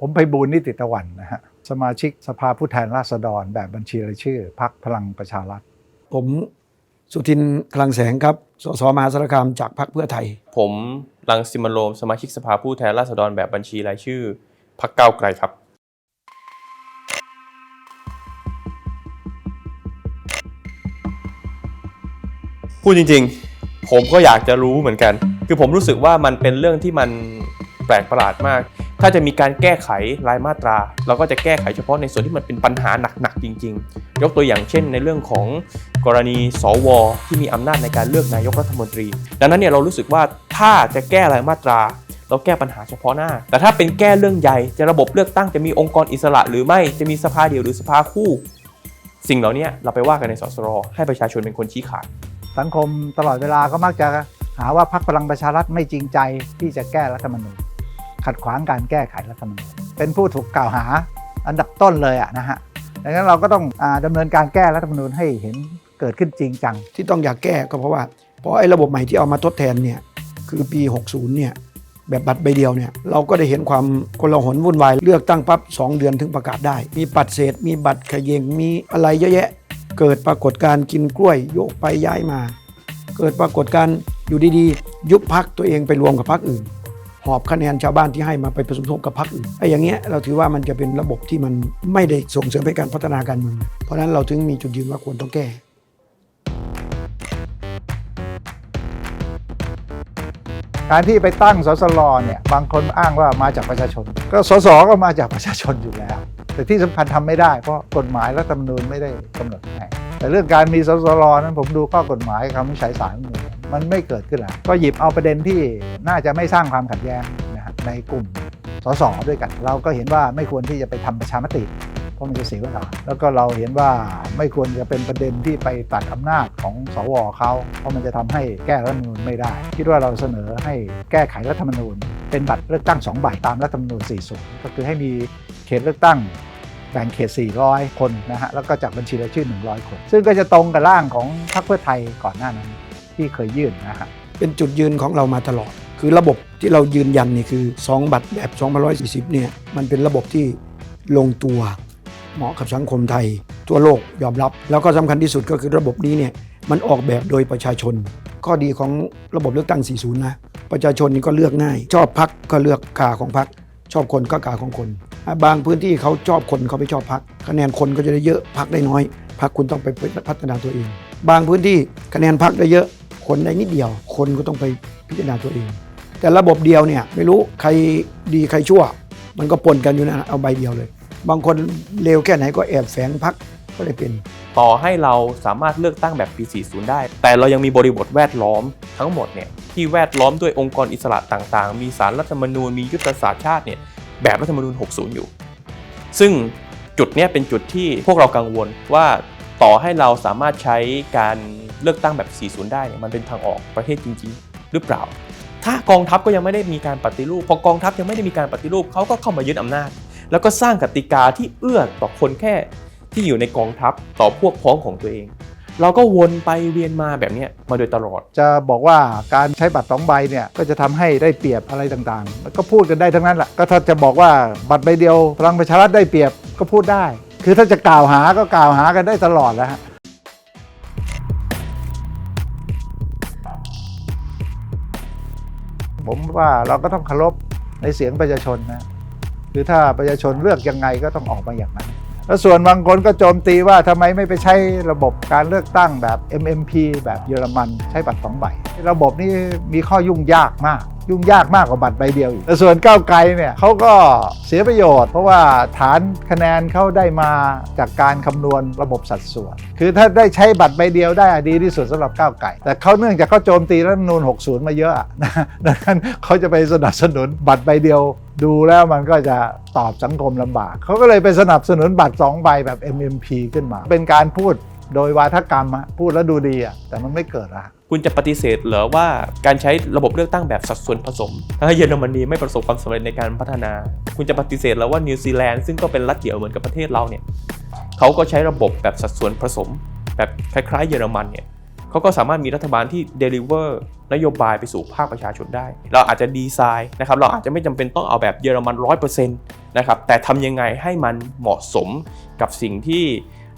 ผมไปบูลย์นิติตะวันนะฮะสมาชิกสภาผู้แทนราษฎร แบบบัญชีรายชื่อพักพลังประชารัฐ ผมสุทินคลังแสงครับ สสมหาสารคามจากพรรคเพื่อไทย ผมรังสิมันต์โรมสมาชิกสภาผู้แทนราษฎรแบบบัญชีรายชื่อพักเก้าวไกลครับ พูดจริงๆ ผมก็อยากจะรู้เหมือนกัน คือผมรู้สึกว่ามันเป็นเรื่องที่มันแปลกประหลาดมาก ถ้าจะมีการแก้ไขรายมาตรา เราก็จะแก้ไขเฉพาะในส่วนที่มันเป็นปัญหาหนักๆจริง ๆ ยกตัวอย่างเช่น ในเรื่องของกรณีสวที่มีอำนาจในการเลือกนายกรัฐมนตรี ดังนั้นเนี่ยเรารู้สึกว่าถ้าจะแก้รายมาตรา เราแก้ปัญหาเฉพาะหน้า แต่ถ้าเป็นแก้เรื่องใหญ่จะระบบเลือกตั้งจะมีองค์กรอิสระ หรือไม่จะมีสภาเดียวหรือสภาคู่ สิ่งเหล่านี้เราไปว่ากันในสสรให้ประชาชนเป็นคนชี้ขาดสังคมตลอดเวลาก็มักจะหาว่าพักพลังประชารัฐไม่จริงใจที่จะแก้รัฐธรรมนูญ ขัดขวางการแก้ไขรัฐธรรมนูญเป็นผู้ถูกกล่าวหาอันดับต้นเลยอะนะฮะดังนั้นเราก็ต้องอาดำเนินการแก้รัฐธรรมนูญให้เห็นเกิดขึ้นจริงจัง ที่ต้องอยากแก้ก็เพราะว่าเพราะไอ้ระบบใหม่ที่เอามาทดแทนเนี่ยคือปี 60 เนี่ยแบบบัตรใบเดียวเนี่ยเราก็ได้เห็นความกลาหนวุ่นวาย เลือกตั้งปั๊บ2 เดือนถึงประกาศได้ มีบัตรเศษ มีบัตรขยงมีอะไรเยอะแยะ เกิดปรากฏการกินกล้วยโยกไปย้ายมา เกิดปรากฏการอยู่ดีๆ ยุบพักตัวเองไปรวมกับพักอื่น หอบคะแนนชาวบ้านที่ให้มาไปผสมทบกับพรรคอื่นไอ้อย่างเงี้ยเราถือว่ามันจะเป็นระบบที่มันไม่ได้ส่งเสริมให้การพัฒนาการเมืองเพราะฉะนั้นเราถึงมีจุดยืนว่าควรต้องแก้ การที่ไปตั้งสสลเนี่ยบางคนอ้างว่ามาจากประชาชน ก็สสก็มาจากประชาชนอยู่แล้ว แต่ที่สำคัญทำไม่ได้เพราะกฎหมายและรัฐธรรมนูญไม่ได้กำหนดให้แต่เรื่องการมีสสลนั้นผมดูข้อกฎหมายคำวิจัยศารมันไม่เกิดขึ้นแล้วก็หยิบเอาประเด็นที่น่าจะไม่สร้างความขัดแย้งนะในกลุ่มสสด้วยกัน เราก็เห็นว่าไม่ควรที่จะไปทำประชามติ เพราะมันจะเสียเวลา แล้วก็เราเห็นว่าไม่ควรจะเป็นประเด็นที่ไปตัดอำนาจของสวเขาเพราะมันจะทำให้แก้รัฐธรรมนูญไม่ได้ คิดว่าเราเสนอให้แก้ไขรัฐธรรมนูญ เป็นบัตรเลือกตั้ง2ใบตามรัฐธรรมนูญ40ก็คือให้มีเขตเลือกตั้งแบ่งเขต 400 คนนะฮะ แล้วก็จากบัญชีรายชื่อ 100 คน ซึ่งก็จะตรงกับร่างของพรรคเพื่อไทยก่อนหน้านั้นที่เคยยื่นนะฮะ เป็นจุดยืนของเรามาตลอด คือระบบที่เรายืนยันนี่คือ 2 บัตรแบบ 2 4 0 เนี่ย มันเป็นระบบที่ลงตัว เหมาะกับสังคมไทย ทั่วโลกยอมรับ แล้วก็สำคัญที่สุดก็คือระบบนี้เนี่ยมันออกแบบโดยประชาชน ข้อดีของระบบเลือกตั้ง 40 นะ ประชาชนนี่ก็เลือกง่าย ชอบพักก็เลือกกาของพัก ชอบคนก็กาของคน บางพื้นที่เขาชอบคนเขาไม่ชอบพัก คะแนนคนก็จะได้เยอะพักได้น้อยพักคุณต้องไปพัฒนาตัวเอง บางพื้นที่คะแนนพักได้เยอะคนได้นิดเดียว คนก็ต้องไปพิจารณาตัวเอง แต่ระบบเดียวเนี่ยไม่รู้ใครดีใครชั่ว มันก็ปนกันอยู่นะเอาใบเดียวเลย บางคนเลวแค่ไหนก็แอบแฝงพักก็เลยเป็น ต่อให้เราสามารถเลือกตั้งแบบปี 40 ได้ แต่เรายังมีบริบทแวดล้อมทั้งหมดเนี่ยที่แวดล้อมด้วยองค์กรอิสระต่างๆ มีสารรัฐธรรมนูญมียุทธศาสตร์ชาติเนี่ยแบบรัฐธรรมนูญ 60 อยู่ ซึ่งจุดเนี้ยเป็นจุดที่พวกเรากังวลว่าต่อให้เราสามารถใช้การเลือกตั้งแบบ 40 ได้เนี่ยมันเป็นทางออกประเทศจริง ๆ หรือเปล่า ถ้ากองทัพก็ยังไม่ได้มีการปฏิรูป พอกองทัพยังไม่ได้มีการปฏิรูปเขาก็เข้ามายึดอำนาจ แล้วก็สร้างกติกาที่เอื้อต่อคนแค่ที่อยู่ในกองทัพต่อพวกพ้องของตัวเอง เราก็วนไปเวียนมาแบบนี้มาโดยตลอด จะบอกว่าการใช้บัตรสองใบเนี่ยก็จะทำให้ได้เปรียบอะไรต่างๆ ก็พูดกันได้ทั้งนั้นแหละก็ถ้าจะบอกว่าบัตรใบเดียวพลังประชารัฐได้เปรียบก็พูดได้ คือถ้าจะกล่าวหาก็กล่าวหากันได้ตลอดแล้วฮะผมว่าเราก็ต้องเคารพในเสียงประชาชนนะ คือถ้าประชาชนเลือกยังไงก็ต้องออกมาอย่างนั้น แล้วส่วนบางคนก็โจมตีว่าทำไมไม่ไปใช้ระบบการเลือกตั้งแบบ MMP แบบเยอรมันใช้บัตรสองใบ ระบบนี้มีข้อยุ่งยากมาก ยุ่งยากมากกว่าบัตรใบเดียวอีกแต่ส่วนก้าวไกลเนี่ยเขาก็เสียประโยชน์ เพราะว่าฐานคะแนนเขาได้มาจากการคำนวณระบบสัดส่วน คือถ้าได้ใช้บัตรใบเดียวได้อะดีที่สุดสำหรับก้าวไกลแต่เขาเนื่องจากเขาโจมตีรัฐธรรมนูญ60 มาเยอะอะนะดังนั้นเขาจะไปสนับสนุนบัตรใบเดียวดูแล้วมันก็จะตอบสังคมลำบาก เขาก็เลยไปสนับสนุนบัตร 2 ใบแบบ MMP ขึ้นมา เป็นการพูด โดยวาทกรรมอะพูดแล้วดูดีอะแต่มันไม่เกิดอะคุณจะปฏิเสธเหรอว่าการใช้ระบบเลือกตั้งแบบสัดส่วนผสมถ้าเยอรมนีไม่ประสบความสำเร็จในการพัฒนา คุณจะปฏิเสธแล้วว่านิวซีแลนด์ซึ่งก็เป็นรัฐเดี่ยวเหมือนกับประเทศเราเนี่ยเขาก็ใช้ระบบแบบสัดส่วนผสม แบบคล้ายๆ เยอรมันเนี่ยเขาก็สามารถมีรัฐบาลที่ deliver นโยบายไปสู่ภาคประชาชนได้ เราอาจจะดีไซน์นะครับเราอาจจะไม่จำเป็นต้องเอาแบบเยอรมัน 100%นะครับแต่ทำยังไงให้มันเหมาะสมกับสิ่งที่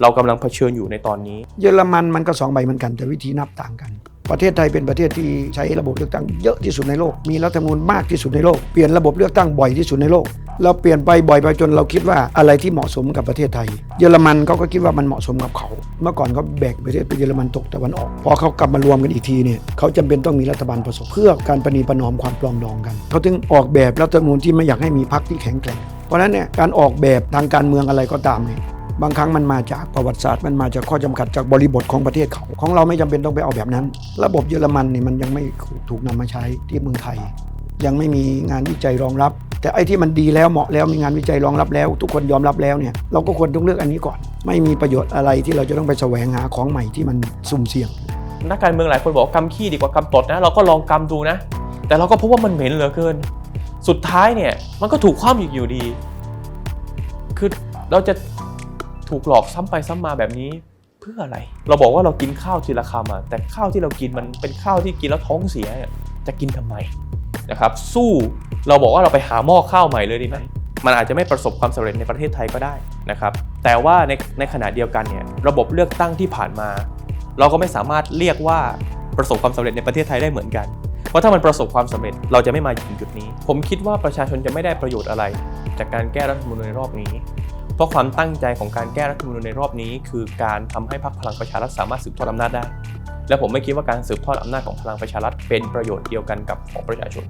เรากำลังเผชิญอยู่ในตอนนี้ เยอรมันมันก็สองใบเหมือนกันแต่วิธีนับต่างกัน ประเทศไทยเป็นประเทศที่ใช้ระบบเลือกตั้งเยอะที่สุดในโลก มีรัฐธรรมนูญมากที่สุดในโลก เปลี่ยนระบบเลือกตั้งบ่อยที่สุดในโลก เราเปลี่ยนไปบ่อยไปจนเราคิดว่าอะไรที่เหมาะสมกับประเทศไทย เยอรมันเขาก็คิดว่ามันเหมาะสมกับเขา เมื่อก่อนเขาแบ่งประเทศเป็นเยอรมันตกตะวันออก พอเขากลับมารวมกันอีกทีเนี่ยเขาจำเป็นต้องมีรัฐบาลผสมเพื่อการประนีประนอมความปลองดองกัน เขาถึงออกแบบรัฐธรรมนูญที่ไม่อยากให้มีพรรคที่แข็งแกร่ง เพราะนั้นเนี่ยการออกแบบทางการเมืองอะไรก็ตามเนี่ย บางครั้งมันมาจากประวัติศาสตร์มันมาจากข้อจำกัดจากบริบทของประเทศเขา ของเราไม่จำเป็นต้องไปเอาแบบนั้น ระบบเยอรมันนี่มันยังไม่ถูกนำมาใช้ที่เมืองไทย ยังไม่มีงานวิจัยรองรับ แต่ไอ้ที่มันดีแล้วเหมาะแล้วมีงานวิจัยรองรับแล้ว ทุกคนยอมรับแล้วเนี่ยเราก็ควรต้องเลือกอันนี้ก่อน ไม่มีประโยชน์อะไรที่เราจะต้องไปแสวงหาของใหม่ที่มันสุ่มเสี่ยง นักการเมืองหลายคนบอกกำขี้ดีกว่ากำตดนะเราก็ลองกำดูนะ แต่เราก็พบว่ามันเหม็นเหลือเกิน สุดท้ายเนี่ยมันก็ถูกคว่ำอีกอยู่ดี คือเราจะ ถูกหลอกซ้ำไปซ้ำมาแบบนี้เพื่ออะไร เราบอกว่าเรากินข้าวทีละคำอะแต่ข้าวที่เรากินมันเป็นข้าวที่กินแล้วท้องเสียจะกินทำไมนะครับ สู้เราบอกว่าเราไปหาหม้อข้าวใหม่เลยดีไหมมันอาจจะไม่ประสบความสำเร็จในประเทศไทยก็ได้นะครับ แต่ว่าในในขณะเดียวกันเนี่ยระบบเลือกตั้งที่ผ่านมา เราก็ไม่สามารถเรียกว่าประสบความสำเร็จในประเทศไทยได้เหมือนกัน เพราะถ้ามันประสบความสำเร็จเราจะไม่มาถึงจุดนี้ ผมคิดว่าประชาชนจะไม่ได้ประโยชน์อะไร จากการแก้รัฐธรรมนูญในรอบนี้ เพราะความตั้งใจของการแก้รัฐธรรมนูญในรอบนี้ คือการทำให้พรรคพลังประชารัฐสามารถสืบทอดอำนาจได้ และผมไม่คิดว่าการสืบทอดอำนาจของพลังประชารัฐเป็นประโยชน์เดียวกันกับของประชาชน